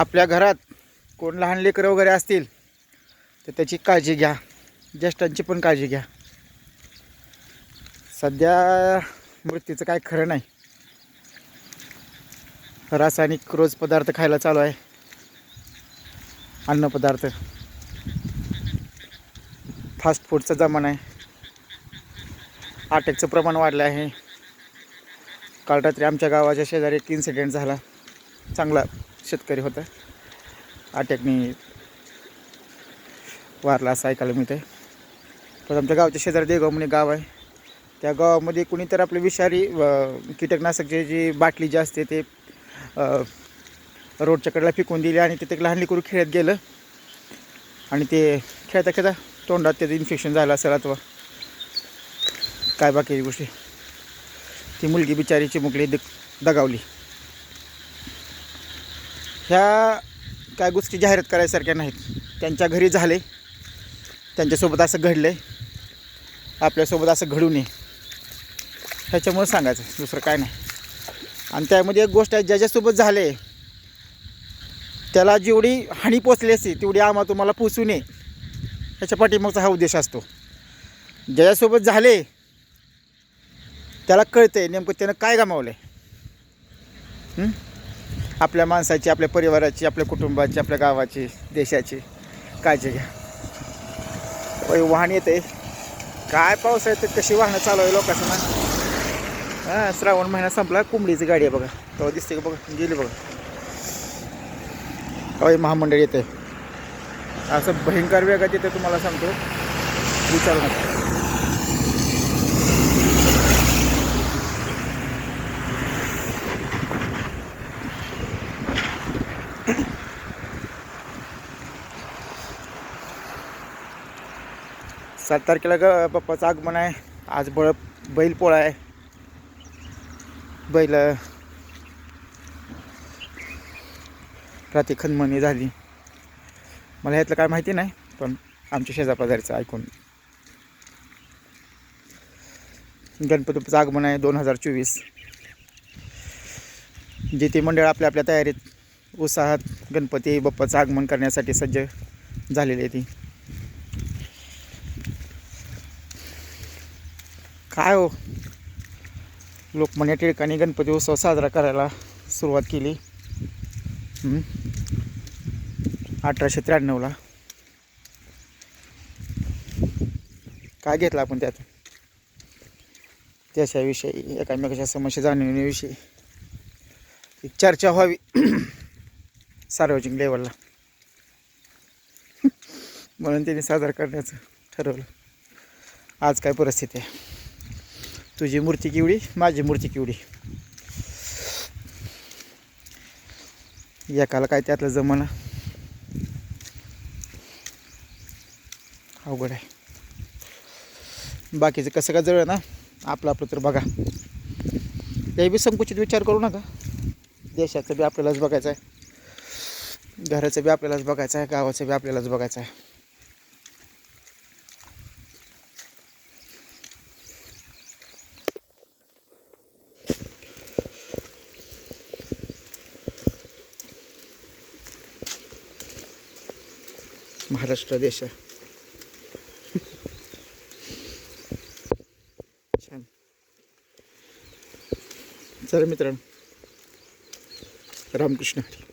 आपल्या घरात कोण लहान लेकरं वगैरे असतील तर त्याची काळजी घ्या. ज्येष्ठांची पण काळजी घ्या. सध्या मृत्यूचं काय खरं नाही. रासायनिक रोज पदार्थ खायला चालू आहे. अन्नपदार्थ फास्ट फूडचा जमाना आहे. अटॅकचं प्रमाण वाढलं आहे. काल रात्री आमच्या गावाच्या शेजारी एक इन्सिडेंट झाला. चांगला शेतकरी होता. अटॅकनी वारला असं ऐकायला मिळतं आहे पण आमच्या गावच्या शेजारी देगाव म्हणून एक गाव आहे त्या गावामध्ये कुणी तर आपले विषारी कीटकनाशकची जी बाटली जी असते ते रोडच्या कडेला फेकून दिली आणि तिथे लहान लेकरू खेळत गेलं. आणि ते खेळता खेळता तोंडात त्याचं इन्फेक्शन झालं असेल अथवा काय बाकीची गोष्टी. ती मुलगी बिचारी चिमुकली दग दगावली. ह्या काय गोष्टी जाहिरात करायसारख्या नाहीत. त्यांच्या घरी झाले. त्यांच्यासोबत असं घडलं आहे आपल्यासोबत असं घडू नये ह्याच्यामुळे सांगायचं दुसरं काय नाही. आणि त्यामध्ये एक गोष्ट आहे ज्याच्यासोबत झाले त्याला जेवढी हानी पोचली असते तेवढी आम्हा तुम्हाला पोचू नये. ह्याच्या पाठीमागचा हा उद्देश असतो. ज्याच्यासोबत झाले त्याला कळतं आहे नेमकं त्यानं काय गमावलं आहे आपल्या माणसाची आपल्या परिवाराची आपल्या कुटुंबाची आपल्या गावाची देशाची काळजी घ्या. होय वाहन येते काय पाऊस आहे तर कशी वाहनं चालू आहे लोकांचं हां श्रावण महिना संपला कोंबडीची गाडी आहे बघा. तेव्हा दिसते का बघा गेली बघा. अय महामंडळ येते असं भयंकर वेगात येते तुम्हाला सांगतो. विचारू नका. सात तारखेला ग बाप्पाचं आगमन आहे. आज बळ बैल पोळा आहे. बैल रात्री खनमणी झाली. मला ह्यातलं काय माहिती नाही पण आमच्या शेजापाजारीचं ऐकून. गणपतीचं आगमन आहे दोन हजार चोवीस. जिथे मंडळ आपल्या आपल्या तयारीत उत्साहात गणपती बाप्पाचं आगमन करण्यासाठी सज्ज झालेली आहे ती. काय हो? लोकमान्य टिळकांनी गणपती उत्सव साजरा करायला सुरुवात केली. अठराशे त्र्याण्णवला. काय घेतलं आपण त्यात? त्याच्याविषयी एकामेकाच्या समस्या जाणवण्याविषयी. एक चर्चा व्हावी. सार्वजनिक लेवलला. म्हणून त्यांनी साजरा करण्याचं ठरवलं. आज काय परिस्थिती आहे? तुझी मूर्ती केवढी? माझी मूर्ती केवढी? एकाला काय त्यातलं जमाना? अवघड आहे. बाकीचं कसं काय जवळ ना? आपलं आपलं तर बघा. काही बी संकुचित विचार करू नका. देशाचं बी आपल्यालाच बघायचं आहे. घराचं बी आपल्यालाच बघायचं आहे. गावाचं बी आपल्यालाच बघायचं आहे. महाराष्ट्र देश छान. चला मित्रांनो. रामकृष्ण हरी.